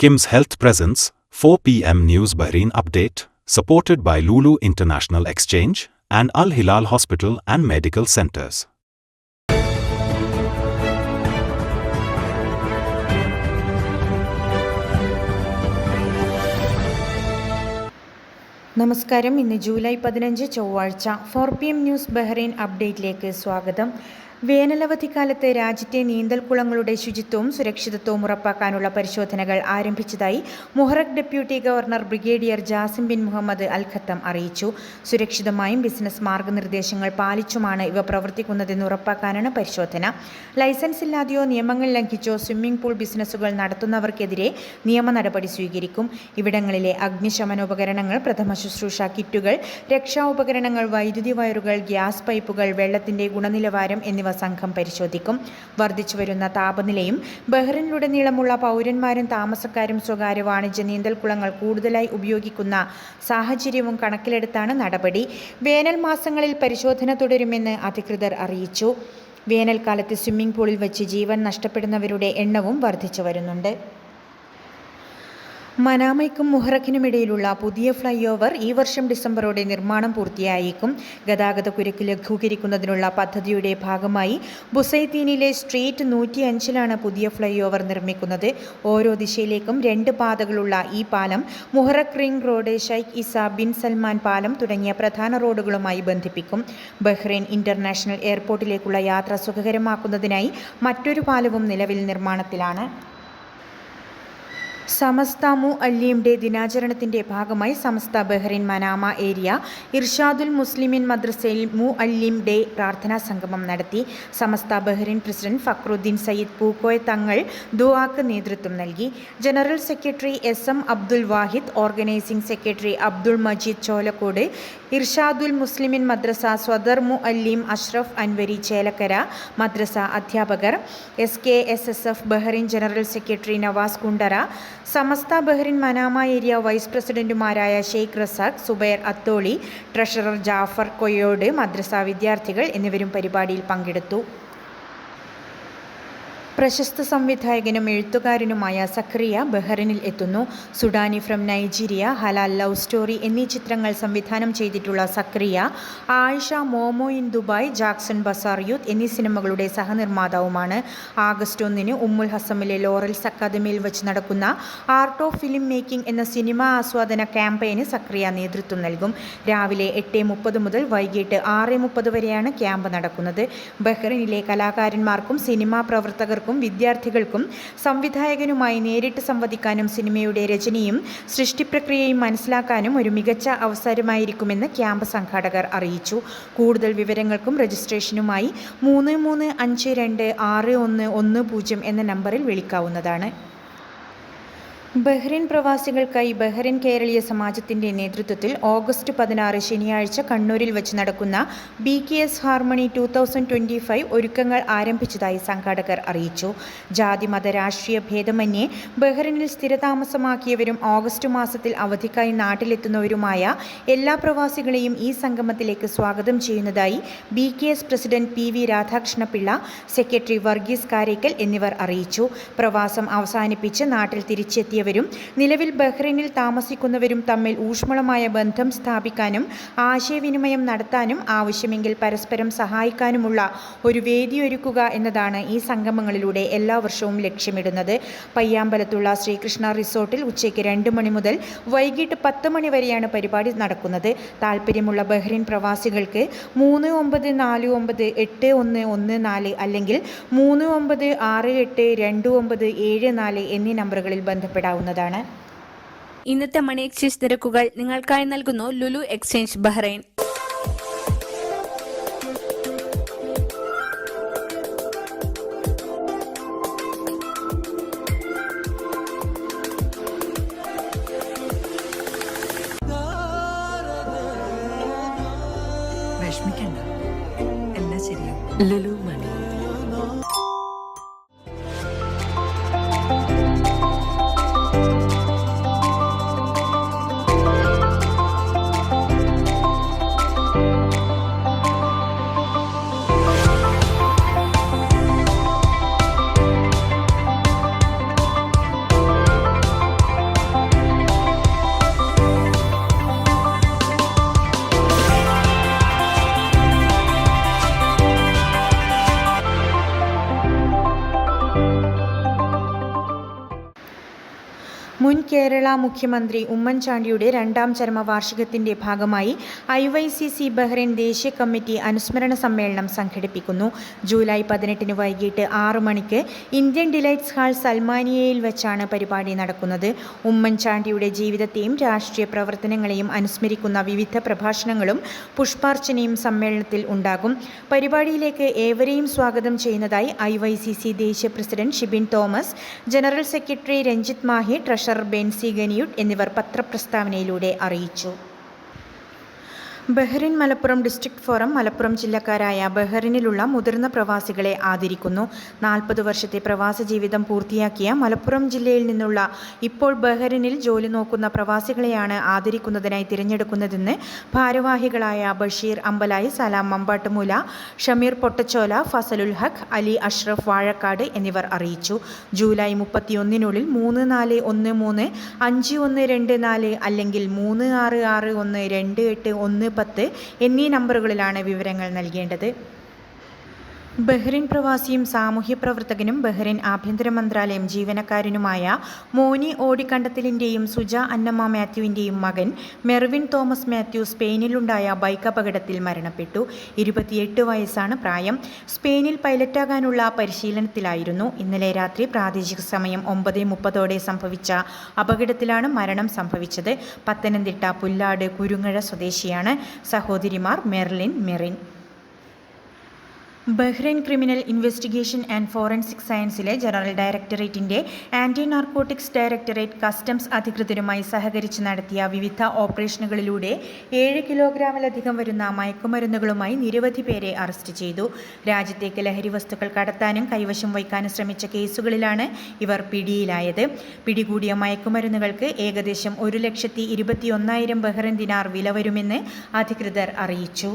Kim's Health Presence, 4 p.m. News Bahrain Update, supported by Lulu International Exchange and Al Hilal Hospital and Medical Centers. നമസ്കാരം ഇന്ന് July പതിനഞ്ച് ചൊവ്വാഴ്ച four P M news Bahrain അപ്ഡേറ്റിലേക്ക് സ്വാഗതം വേനലവധിക്കാലത്ത് രാജ്യത്തെ നീന്തൽക്കുളങ്ങളുടെ ശുചിത്വവും സുരക്ഷിതത്വവും ഉറപ്പാക്കാനുള്ള പരിശോധനകൾ ആരംഭിച്ചതായി Muharraq deputy governor brigadier Jasim bin Mohammed Al Khattam അറിയിച്ചു. സുരക്ഷിതമായും ബിസിനസ് മാർഗനിർദ്ദേശങ്ങൾ പാലിച്ചുമാണ് ഇവ പ്രവർത്തിക്കുന്നതെന്ന് ഉറപ്പാക്കാനാണ് പരിശോധന. ലൈസൻസ് ഇല്ലാതെയോ നിയമങ്ങൾ ലംഘിച്ചോ സ്വിമ്മിംഗ് പൂൾ ബിസിനസ്സുകൾ നടത്തുന്നവർക്കെതിരെ നിയമ നടപടി സ്വീകരിക്കും. ഇവിടങ്ങളിലെ അഗ്നിശമനോപകരണങ്ങൾ പ്രഥമ ശുശ്രൂഷ കിറ്റുകൾ രക്ഷാ ഉപകരണങ്ങൾ വൈദ്യുതി വയറുകൾ ഗ്യാസ് പൈപ്പുകൾ വെള്ളത്തിന്റെ ഗുണനിലവാരം എന്നിവ സംഘം പരിശോധിക്കും. വർദ്ധിച്ചുവരുന്ന താപനിലയും ബഹ്റിനിലുടനീളമുള്ള പൗരന്മാരും താമസക്കാരും സ്വകാര്യ വാണിജ്യ നീന്തൽക്കുളങ്ങൾ കൂടുതലായി ഉപയോഗിക്കുന്ന സാഹചര്യവും കണക്കിലെടുത്താണ് നടപടി. വേനൽ മാസങ്ങളിൽ പരിശോധന തുടരുമെന്ന് അധികൃതർ അറിയിച്ചു. വേനൽക്കാലത്ത് സ്വിമ്മിംഗ് പൂളിൽ വെച്ച് ജീവൻ നഷ്ടപ്പെടുന്നവരുടെ എണ്ണവും വർദ്ധിച്ചു വരുന്നുണ്ട്. മനാമയ്ക്കും മുഹറക്കിനുമിടയിലുള്ള പുതിയ ഫ്ലൈ ഓവർ ഈ വർഷം ഡിസംബറോടെ നിർമ്മാണം പൂർത്തിയായേക്കും. ഗതാഗത കുരുക്ക് ലഘൂകരിക്കുന്നതിനുള്ള പദ്ധതിയുടെ ഭാഗമായി ബുസൈത്തീനിലെ സ്ട്രീറ്റ് നൂറ്റി അഞ്ചിലാണ് പുതിയ ഫ്ലൈ ഓവർ നിർമ്മിക്കുന്നത്. ഓരോ ദിശയിലേക്കും രണ്ട് പാതകളുള്ള ഈ പാലം Muharraq ring road Shaikh Isa bin Salman പാലം തുടങ്ങിയ പ്രധാന റോഡുകളുമായി ബന്ധിപ്പിക്കും. ബഹ്റൈൻ ഇന്റർനാഷണൽ എയർപോർട്ടിലേക്കുള്ള യാത്ര സുഖകരമാക്കുന്നതിനായി മറ്റൊരു പാലവും നിലവിൽ നിർമ്മാണത്തിലാണ്. സമസ്ത മു അല്ലിയുടെ ദിനാചരണത്തിന്റെ ഭാഗമായി Samastha Bahrain Manama area Irshadul Muslimin മദ്രസയിൽ മു അല്ലിം ഡേ പ്രാർത്ഥനാ സംഗമം നടത്തി സമസ്ത ബഹ്റിൻ പ്രസിഡന്റ് ഫക്രുദ്ദീൻ സയ്യിദ് പൂക്കോയ തങ്ങൾ ദുവാക്ക് നേതൃത്വം നൽകി. General secretary S M Abdul Wahid organising secretary Abdul Majeed Cholakkode Irshadul Muslimeen Madrasa സ്വദർ മു അല്ലിം അഷ്റഫ് അൻവരി ചേലക്കര മദ്രസ അധ്യാപകർ S K S S F Bahrain general secretary Nawas Kundara Samastha Bahrain Manama area vice പ്രസിഡന്റുമാരായ Sheikh Razak Zubair Atholi treasurer Jafar Koyyode മദ്രസ വിദ്യാർത്ഥികൾ എന്നിവരും പരിപാടിയിൽ പങ്കെടുത്തു. പ്രശസ്ത സംവിധായകനും എഴുത്തുകാരനുമായ സക്രിയ ബഹ്റിനിൽ എത്തുന്നു. Sudani from Nigeria Halal love story എന്നീ ചിത്രങ്ങൾ സംവിധാനം ചെയ്തിട്ടുള്ള Zakariya Ayisha Momo in Dubai Jackson Bazaar youth എന്നീ സിനിമകളുടെ സഹനിർമ്മാതാവുമാണ്. ആഗസ്റ്റ് ഒന്നിന് ഉമ്മുൽ ഹസമിലെ ലോറൽസ് അക്കാദമിയിൽ വെച്ച് നടക്കുന്ന ആർട്ട് ഓഫ് ഫിലിം മേക്കിംഗ് എന്ന സിനിമ ആസ്വാദന ക്യാമ്പയിന് സക്രിയ നേതൃത്വം നൽകും. രാവിലെ എട്ട് മുപ്പത് മുതൽ വൈകിട്ട് ആറ് മുപ്പത് വരെയാണ് ക്യാമ്പ് നടക്കുന്നത്. ബഹ്റിനിലെ കലാകാരന്മാർക്കും സിനിമാ പ്രവർത്തകർക്കും വിദ്യാർത്ഥികൾക്കും സംവിധായകനുമായി നേരിട്ട് സംവദിക്കാനും സിനിമയുടെ രചനയും സൃഷ്ടിപ്രക്രിയയും മനസ്സിലാക്കാനും ഒരു മികച്ച അവസരമായിരിക്കുമെന്ന് ക്യാമ്പ് സംഘാടകർ അറിയിച്ചു. കൂടുതൽ വിവരങ്ങൾക്കും രജിസ്ട്രേഷനുമായി മൂന്ന് മൂന്ന് അഞ്ച് രണ്ട് ആറ് ഒന്ന് ഒന്ന് പൂജ്യം എന്ന നമ്പറിൽ വിളിക്കാവുന്നതാണ്. ബഹ്റിൻ പ്രവാസികൾക്കായി ബഹ്റിൻ കേരളീയ സമാജത്തിന്റെ നേതൃത്വത്തിൽ ഓഗസ്റ്റ് പതിനാറ് ശനിയാഴ്ച കണ്ണൂരിൽ വെച്ച് നടക്കുന്ന B K S harmony two thousand twenty five ഒരുക്കങ്ങൾ ആരംഭിച്ചതായി സംഘാടകർ അറിയിച്ചു. ജാതി മത രാഷ്ട്രീയ ഭേദമന്യേ ബഹ്റിനിൽ സ്ഥിരതാമസമാക്കിയവരും ഓഗസ്റ്റ് മാസത്തിൽ അവധിക്കായി നാട്ടിലെത്തുന്നവരുമായ എല്ലാ പ്രവാസികളെയും ഈ സംഗമത്തിലേക്ക് സ്വാഗതം ചെയ്യുന്നതായി B K S president P V Radhakrishna Pillai secretary Varghese Karekkal എന്നിവർ അറിയിച്ചു. പ്രവാസം അവസാനിപ്പിച്ച് നാട്ടിൽ തിരിച്ചെത്തിയ എത്തിയവരും നിലവിൽ ബഹ്റൈനിൽ താമസിക്കുന്നവരും തമ്മിൽ ഊഷ്മളമായ ബന്ധം സ്ഥാപിക്കാനും ആശയവിനിമയം നടത്താനും ആവശ്യമെങ്കിൽ പരസ്പരം സഹായിക്കാനുമുള്ള ഒരു വേദിയൊരുക്കുക എന്നതാണ് ഈ സംഗമങ്ങളിലൂടെ എല്ലാ വർഷവും ലക്ഷ്യമിടുന്നത്. പയ്യാമ്പലത്തുള്ള ശ്രീകൃഷ്ണ റിസോർട്ടിൽ ഉച്ചയ്ക്ക് രണ്ട് മണി മുതൽ വൈകിട്ട് പത്ത് മണി വരെയാണ് പരിപാടി നടക്കുന്നത്. താല്പര്യമുള്ള ബഹ്റൈൻ പ്രവാസികൾക്ക് മൂന്ന് ഒമ്പത് നാല് ഒമ്പത് എട്ട് ഒന്ന് ഒന്ന് നാല് അല്ലെങ്കിൽ മൂന്ന് ഒമ്പത് ആറ് എട്ട് രണ്ട് ഒമ്പത് ഏഴ് നാല് എന്നീ നമ്പറുകളിൽ ബന്ധപ്പെടാം. ചെയ്യാവുന്നതാണ് ഇന്നത്തെ മണി എക്സ്ചേഞ്ച് നിരക്കുകൾ നിങ്ങൾക്കായി നൽകുന്നു ലുലു എക്സ്ചേഞ്ച് ബഹ്റൈൻ. വിഷമിക്കണ്ട. എല്ലാം ശരിയാവും. ലുലു കേരള മുഖ്യമന്ത്രി ഉമ്മൻചാണ്ടിയുടെ രണ്ടാം ചരമവാർഷികത്തിന്റെ ഭാഗമായി I Y C C Bahrain ദേശീയ കമ്മിറ്റി അനുസ്മരണ സമ്മേളനം സംഘടിപ്പിക്കുന്നു. ജൂലൈ പതിനെട്ടിന് വൈകിട്ട് ആറ് മണിക്ക് ഇന്ത്യൻ ഡിലൈറ്റ്സ് ഹാൾ സൽമാനിയയിൽ വെച്ചാണ് പരിപാടി നടക്കുന്നത്. ഉമ്മൻചാണ്ടിയുടെ ജീവിതത്തെയും രാഷ്ട്രീയ പ്രവർത്തനങ്ങളെയും അനുസ്മരിക്കുന്ന വിവിധ പ്രഭാഷണങ്ങളും പുഷ്പാർച്ചനയും സമ്മേളനത്തിൽ ഉണ്ടാകും. പരിപാടിയിലേക്ക് ഏവരെയും സ്വാഗതം ചെയ്യുന്നതായി ഐ വൈ സി സി ദേശീയ president Shibin Thomas general secretary Ranjith Mahe treasurer Benzy Ganiyud എന്നിവർ പത്രപ്രസ്താവനയിലൂടെ അറിയിച്ചു. Bahrain Malappuram district forum Malappuram ജില്ലക്കാരായ ബഹ്റിനിലുള്ള മുതിർന്ന പ്രവാസികളെ ആദരിക്കുന്നു. നാൽപ്പത് വർഷത്തെ പ്രവാസ ജീവിതം പൂർത്തിയാക്കിയ മലപ്പുറം ജില്ലയിൽ നിന്നുള്ള ഇപ്പോൾ ബഹ്റിനിൽ ജോലി നോക്കുന്ന പ്രവാസികളെയാണ് ആദരിക്കുന്നതിനായി തിരഞ്ഞെടുക്കുന്നതെന്ന് ഭാരവാഹികളായ ബഷീർ അമ്പലായി സലാം മമ്പാട്ടുമൂല ഷമീർ പൊട്ടച്ചോല ഫസലുൽ ഹഖ് അലി അഷ്റഫ് വാഴക്കാട് എന്നിവർ അറിയിച്ചു. ജൂലൈ മുപ്പത്തിയൊന്നിനുള്ളിൽ മൂന്ന് നാല് ഒന്ന് മൂന്ന് അഞ്ച് ഒന്ന് രണ്ട് നാല് അല്ലെങ്കിൽ മൂന്ന് ആറ് ആറ് ഒന്ന് രണ്ട് എട്ട് ഒന്ന് പത്ത് എന്നീ നമ്പറുകളിലാണ് വിവരങ്ങൾ നൽകേണ്ടത്. ബഹ്റിൻ പ്രവാസിയും സാമൂഹ്യ പ്രവർത്തകനും ബഹ്റിൻ ആഭ്യന്തര മന്ത്രാലയം ജീവനക്കാരനുമായ മോനി ഓടിക്കണ്ടത്തിലിന്റെയും സുജ അന്നമ്മ മാത്യുവിന്റെയും മകൻ മെർവിൻ തോമസ് മാത്യു സ്പെയിനിലുണ്ടായ ബൈക്ക് അപകടത്തിൽ മരണപ്പെട്ടു. ഇരുപത്തിയെട്ട് വയസ്സാണ് പ്രായം. സ്പെയിനിൽ പൈലറ്റാകാനുള്ള പരിശീലനത്തിലായിരുന്നു. ഇന്നലെ രാത്രി പ്രാദേശിക സമയം ഒമ്പത് മുപ്പതോടെ സംഭവിച്ച അപകടത്തിലാണ് മരണം സംഭവിച്ചത്. പത്തനംതിട്ട പുല്ലാട് കുരുങ്ങഴ സ്വദേശിയാണ് സഹോദരിമാർ Merlin Merin. Bahrain criminal investigation and forensic സയൻസിലെ general ഡയറക്ടറേറ്റിന്റെ ആന്റി നാർക്കോട്ടിക്സ് ഡയറക്ടറേറ്റ് കസ്റ്റംസ് അധികൃതരുമായി സഹകരിച്ച് നടത്തിയ വിവിധ ഓപ്പറേഷനുകളിലൂടെ ഏഴ് കിലോഗ്രാമിലധികം വരുന്ന മയക്കുമരുന്നുകളുമായി നിരവധി പേരെ അറസ്റ്റ് ചെയ്തു. രാജ്യത്തേക്ക് ലഹരി വസ്തുക്കൾ കടത്താനും കൈവശം വയ്ക്കാനും ശ്രമിച്ച കേസുകളിലാണ് ഇവർ പിടിയിലായത്. പിടികൂടിയ മയക്കുമരുന്നുകൾക്ക് ഏകദേശം ഒരു ലക്ഷത്തി ഇരുപത്തിയൊന്നായിരം ബഹ്റൈൻ ദിനാർ വില വരുമെന്ന് അധികൃതർ അറിയിച്ചു.